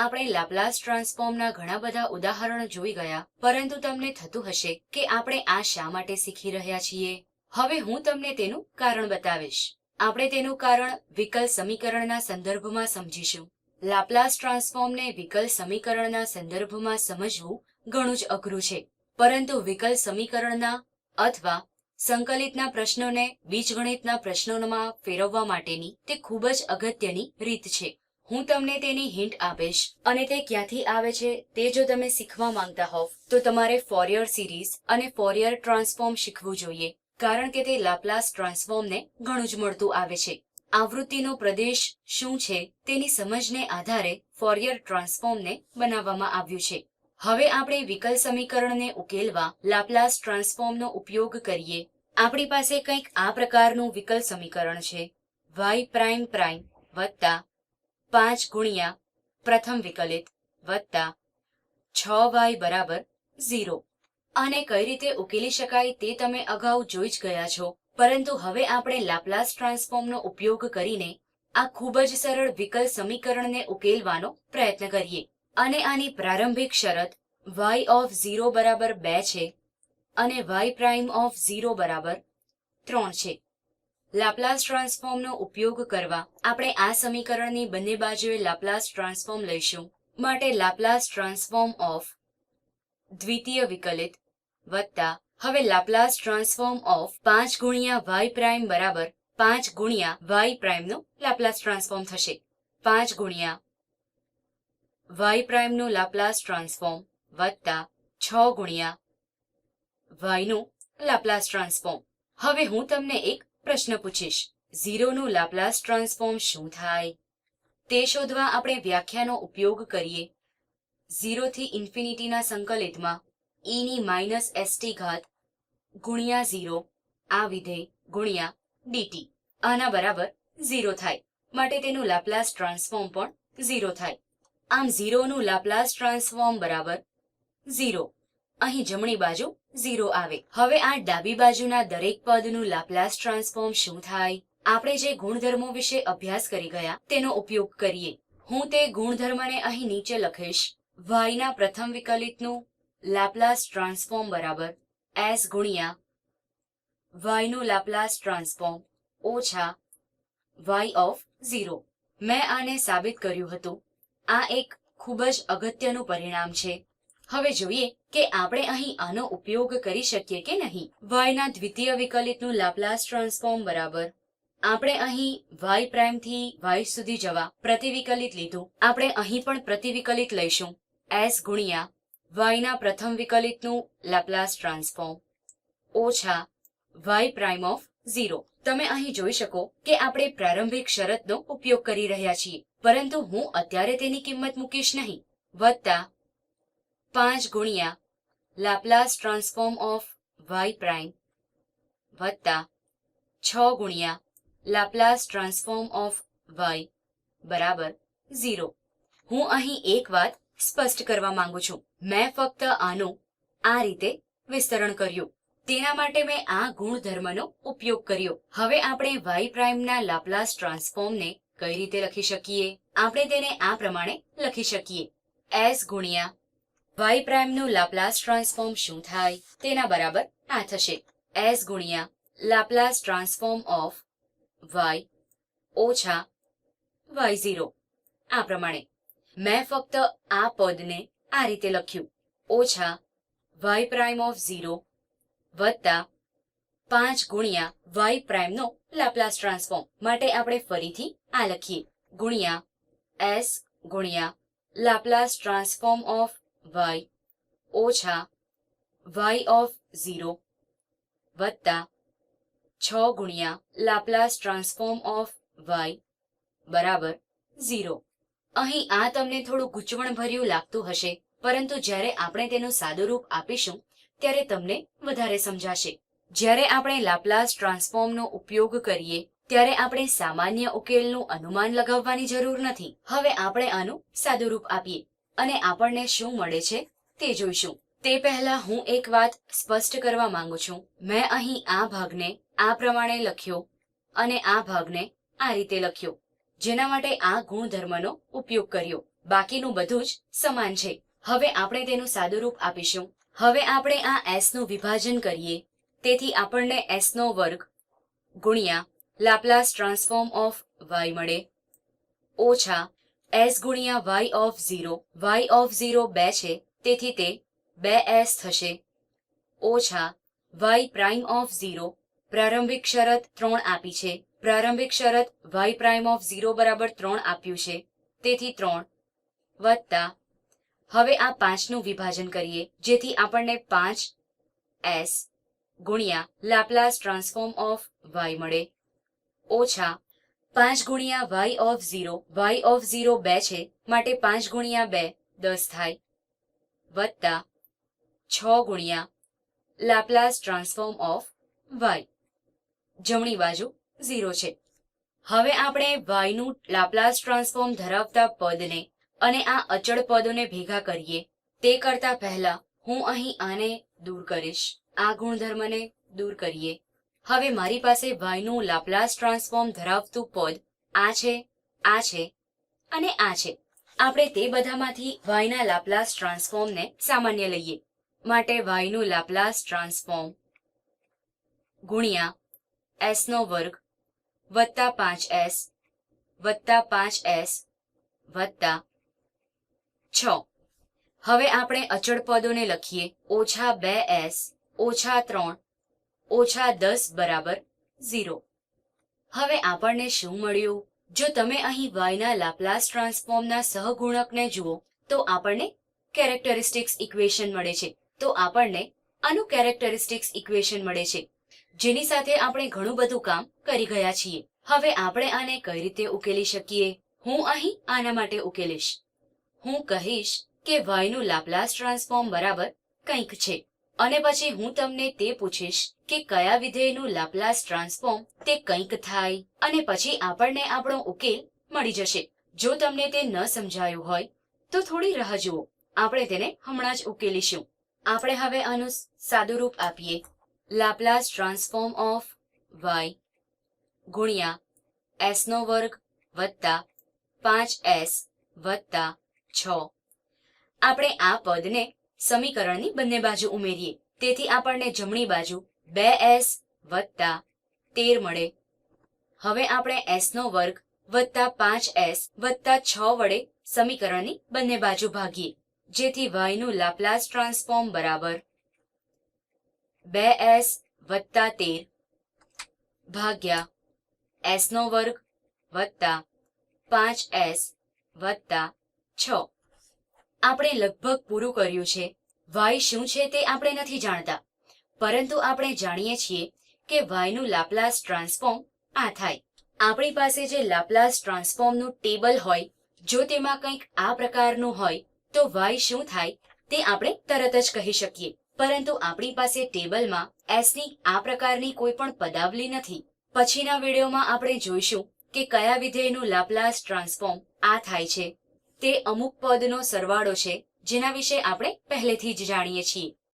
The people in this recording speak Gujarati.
આપણે લાપ્લાસ ટ્રાન્સફોર્મના ઘણા બધા ઉદાહરણો જોઈ ગયા, પરંતુ તમને થતું હશે કે આપણે આ શા માટે શીખી રહ્યા છીએ. હવે હું તમને તેનું કારણ બતાવીશ. આપણે તેનું કારણ વિકલ સમીકરણના સંદર્ભમાં સમજીશું. લાપ્લાસ ટ્રાન્સફોર્મને વિકલ સમીકરણના સંદર્ભમાં સમજવું ઘણું જ અઘરું છે. પરંતુ વિકલ સમીકરણના અથવા સંકલિતના પ્રશ્નોને બીજગણિતના પ્રશ્નોમાં ફેરવવા માટેની તે ખૂબ જ અગત્યની રીત છે. હું તમને તેની હિન્ટ આપીશ. અને તે ક્યાંથી આવે છે? તે જો તમે શીખવા માંગતા હોવ, તો તમારે ફોરિયર સિરીઝ અને ફોરિયર ટ્રાન્સફોર્મ શીખવું જોઈએ. કારણ કે તે લાપ્લાસ ટ્રાન્સફોર્મને ઘણું જ મળતું આવે છે. આવૃત્તિનો પ્રદેશ શું છે? તેની સમજને આધારે ફોરિયર ટ્રાન્સફોર્મને બનાવવામાં આવ્યું છે. હવે આપણે વિકલ સમીકરણને ઉકેલવા લાપ્લાસ ટ્રાન્સફોર્મનો ઉપયોગ કરીએ. આપણી પાસે કંઈક આ પ્રકારનું વિકલ સમીકરણ છે. વાય પ્રાઇમ પ્રાઇમ વત્તા પાંચ ગુણ્યા પ્રથમ વિકલિત વત્તા છ વાય બરાબર ઝીરો. આને કઈ રીતે ઉકેલી શકાય તે તમે અગાઉ જોઈ જ ગયા છો. પરંતુ હવે આપણે લાપ્લાસ ટ્રાન્સફોર્મનો ઉપયોગ કરીને આ ખૂબ જ સરળ વિકલ સમીકરણને ઉકેલવાનો પ્રયત્ન કરીએ. અને આની પ્રારંભિક શરત વાય ઓફ ઝીરો બરાબર બે છે અને વાય પ્રાઇમ ઓફ ઝીરો બરાબર ત્રણ છે. લાપ્લાસ ટ્રાન્સફોર્મનો ઉપયોગ કરવા આપણે આ સમીકરણની બંને બાજુએ લાપ્લાસ ટ્રાન્સફોર્મ લઈશું. માટે લાપ્લાસ ટ્રાન્સફોર્મ ઓફ દ્વિતીય વિકલિત વત્તા હવે લાપ્લાસ ટ્રાન્સફોર્મ ઓફ પાંચ ગુણ્યા વાય પ્રાઇમ બરાબર પાંચ ગુણ્યા વાય પ્રાઇમનો લાપ્લાસ ટ્રાન્સફોર્મ થશે. પાંચ ગુણ્યા વાય પ્રાઇમનું લાપ્લાસ ટ્રાન્સફોર્મ વત્તા છ ગુણ્યા વાયનું લાપ્લાસ ટ્રાન્સફોર્મ હવે હું તમને એક પ્રશ્ન પૂછીશ. ઝીરોનું લાપ્લાસ ટ્રાન્સફોર્મ શું થાય? તે શોધવા આપણે વ્યાખ્યાનો ઉપયોગ કરીએ. ઝીરોથી ઇન્ફિનિટીના સંકલિતમાં ઈની ની માઇનસ એસટી ઘાત ગુણ્યા ઝીરો આ વિધેય ગુણ્યા ડીટી આના બરાબર ઝીરો થાય. માટે તેનું લાપ્લાસ ટ્રાન્સફોર્મ પણ ઝીરો થાય. આમ ઝીરોનું લાપ્લાસ ટ્રાન્સફોર્મ બરાબર ઝીરો. અહીં જમણી બાજુ ઝીરો આવે. હવે આ ડાબી બાજુના દરેક પદનું લાપ્લાસ ટ્રાન્સફોર્મ શું થાય? આપણે જે ગુણધર્મો વિશે અભ્યાસ કરી ગયા, તેનો ઉપયોગ કરીએ. હું તે ગુણધર્મને અહીં નીચે લખીશ. વાયના પ્રથમ વિકલિતનું લાપ્લાસ ટ્રાન્સફોર્મ બરાબર એસ ગુણ્યા વાયનું લાપ્લાસ ટ્રાન્સફોર્મ ઓછા વાય ઓફ ઝીરો મેં આને સાબિત કર્યું હતું. આ એક ખૂબ જ અગત્યનું પરિણામ છે. હવે જોઈએ કે આપણે અહીં આનો ઉપયોગ કરી શકીએ કે નહીં. વાયના દ્વિતીય વિકલિતનું લાપ્લાસ ટ્રાન્સફોર્મ બરાબર. આપણે અહીં વાય પ્રાઇમથી વાય સુધી જવા પ્રતિવિકલિત લીધું. આપણે અહીં પણ પ્રતિવિકલિત લઈશું. એસ ગુણ્યા વાયના પ્રથમ વિકલિતનું લાપ્લાસ ટ્રાન્સફોર્મ ઓછા વાય પ્રાઇમ ઓફ ઝીરો તમે અહીં જોઈ શકો કે આપણે પ્રારંભિક શરતનો ઉપયોગ કરી રહ્યા છીએ. પરંતુ હું અત્યારે તેની કિંમત મૂકીશ નહીં. વત્તા પાંચ ગુણ્યા Laplace transform of y prime વત્તા છ ગુણ્યા લાપ્લાસ ટ્રાન્સફોર્મ ઓફ વાય બરાબર ઝીરો. હું અહીં એક વાત સ્પષ્ટ કરવા માંગુ છું. મેં ફક્ત આનું આ રીતે વિસ્તરણ કર્યું. તેના માટે મેં આ ગુણધર્મનો ઉપયોગ કર્યો. હવે આપણે વાય પ્રાઇમના લાપ્લાસ ટ્રાન્સફોર્મને કઈ રીતે લખી શકીએ? આપણે તેને આ પ્રમાણે લખી શકીએ. એસ ગુણ્યા y પ્રાઇમનું લાપ્લાસ ટ્રાન્સફોર્મ શું થાય? તેના બરાબર આ થશે. S ગુણ્યા લાપ્લાસ ટ્રાન્સફોર્મ ઓફ y ઓછા વાય ઝીરો આ પ્રમાણે. મેં ફક્ત આ પદને આ રીતે લખ્યું. ઓછા y પ્રાઇમ ઓફ ઝીરો વત્તા પાંચ ગુણ્યા y પ્રાઇમનો લાપ્લાસ ટ્રાન્સફોર્મ માટે આપણે ફરીથી આ લખીએ. ગુણ્યા s ગુણ્યા લાપ્લાસ ટ્રાન્સફોર્મ ઓફ y ઓછા y ઓફ ઝીરો વત્તા છ ગુણ્યા લાપ્લાસ ટ્રાન્સફોર્મ ઓફ y બરાબર ઝીરો અહીં આ તમને થોડું ગૂંચવણભર્યું લાગતું હશે, પરંતુ જ્યારે આપણે તેનું સાદુરૂપ આપીશું, ત્યારે તમને વધારે સમજાશે. જ્યારે આપણે લાપ્લાસ ટ્રાન્સફોર્મનો ઉપયોગ કરીએ, ત્યારે આપણે સામાન્ય ઉકેલનું અનુમાન લગાવવાની જરૂર નથી. હવે આપણે આનું સાદુરૂપ આપીએ. અને આપણને શું મળે છે તે જોઈશું. તે પહેલા હું એક વાત સ્પષ્ટ કરવા માંગુ છું. મેં અહીં આ ભાગને આ પ્રમાણે લખ્યો અને આ ભાગને આ રીતે લખ્યો, જેના માટે આ ગુણધર્મનો ઉપયોગ કર્યો. બાકીનું બધું જ સમાન છે. હવે આપણે તેનું સાદું રૂપ આપીશું. હવે આપણે આ એસનું વિભાજન કરીએ. તેથી આપણને એસનો વર્ગ ગુણ્યા લાપ્લાસ ટ્રાન્સફોર્મ ઓફ વાય મળે. ઓછા s ગુણ્યા y of zero, y of zero બે છે, તેથી તે બે એસ થશે. ઓછા વાય પ્રાઇમ ઓફ ઝીરો, પ્રારંભિક શરત ત્રણ આપી છે. પ્રારંભિક શરત વાય પ્રાઇમ ઓફ ઝીરો બરાબર ત્રણ આપ્યું છે, તેથી ત્રણ વત્તા હવે આ પાંચનું વિભાજન કરીએ, જેથી આપણને પાંચ એસ ગુણ્યા લાપ્લાસ ટ્રાન્સફોર્મ ઓફ વાય મળે. ઓછા પાંચ ગુણ્યા y of zero y of zero બે છે, માટે પાંચ ગુણ્યા બે, દસ થાય. વત્તા છ ગુણ્યા લાપ્લાસ ટ્રાન્સફોર્મ ઓફ વાય જમણી બાજુ ઝીરો છે. હવે આપણે વાયનું લાપ્લાસ ટ્રાન્સફોર્મ ધરાવતા પદને અને આ અચળ પદોને ભેગા કરીએ. તે કરતા પહેલા હું અહીં આને દૂર કરીશ. આ ગુણધર્મને દૂર કરીએ. હવે મારી પાસે વાયનું લાપ્લાસ ટ્રાન્સફોર્મ ધરાવતું પદ આ છે આ છે અને આ છે. આપણે તે બધામાંથી વાયના લાપ્લાસ ટ્રાન્સફોર્મને સામાન્ય લઈએ. માટે વાયનું લાપ્લાસ ટ્રાન્સફોર્મ ગુણ્યા એસનો વર્ગ વત્તા પાંચ એસ વત્તા પાંચ એસ વત્તા છ. હવે આપણે અચળ પદોને લખીએ. ઓછા બે એસ ઓછા ત્રણ ઓછા દસ બરાબર ઝીરો. હવે આપણને શું મળ્યું? જો તમે અહીં વાયના લાપ્લાસ ટ્રાન્સફોર્મના સહગુણકને જુઓ, તો આપણને કેરેક્ટરિસ્ટિક્સ ઇક્વેશન મળે છે. તો આપણને આનું કેરેક્ટરિસ્ટિક્સ ઇક્વેશન મળે છે. જેની સાથે આપણે ઘણું બધું કામ કરી ગયા છીએ. હવે આપણે આને કઈ રીતે ઉકેલી શકીએ? હું અહીં આના માટે ઉકેલીશ. હું કહીશ કે વાયનું લાપ્લાસ ટ્રાન્સફોર્મ બરાબર કંઈક છે. અને પછી હું તમને તે પૂછીશ કે કયા વિધેયનું લાપ્લાસ ટ્રાન્સફોર્મ તે કંઈક થાય અને પછી આપણને આપણો ઉકેલ મળી જશે. જો તમને તે ન સમજાયું હોય, તો થોડી રાહ જુઓ. આપણે તેને હમણાં જ ઉકેલીશું. આપણે હવે આનું સાદું રૂપ આપીએ. લાપ્લાસ ટ્રાન્સફોર્મ ઓફ વાય ગુણ્યા એસનો વર્ગ વત્તા પાંચ એસ વત્તા છ. આપણે આ પદને સમીકરણની બંને બાજુ ઉમેરીએ. તેથી આપણને જમણી બાજુ બે એસ વત્તા તેર મળે. હવે આપણે નો વર્ગ વત્તા પાંચ એસ વત્તા છ વડે સમીકરણની બંને બાજુ ભાગીએ. જેથી વાયનું લાપ્લાસ ટ્રાન્સફોર્મ બરાબર બે એસ વત્તા તેર ભાગ્યા એસનો વર્ગ વત્તા પાંચ એસ વત્તા છ. આપણે લગભગ પૂરું કર્યું છે. વાય શું છે તે આપણે નથી જાણતા. પરંતુ આપણે જાણીએ છીએ કે વાયનું લાપ્લાસ ટ્રાન્સફોર્મ આ થાય. આપણી પાસે જે લાપ્લાસ ટ્રાન્સફોર્મનું ટેબલ હોય, જો તેમાં કંઈક આ પ્રકારનું હોય, તો વાય શું થાય તે આપણે તરત જ કહી શકીએ. પરંતુ આપણી પાસે ટેબલમાં એસની આ પ્રકારની કોઈ પણ પદાવલી નથી. પછીના વિડીયોમાં આપણે જોઈશું કે કયા વિધેયનું લાપ્લાસ ટ્રાન્સફોર્મ આ થાય છે. તે અમુક પદનો સરવાળો છે જેના વિશે આપણે પહેલેથી જ જાણીએ છીએ.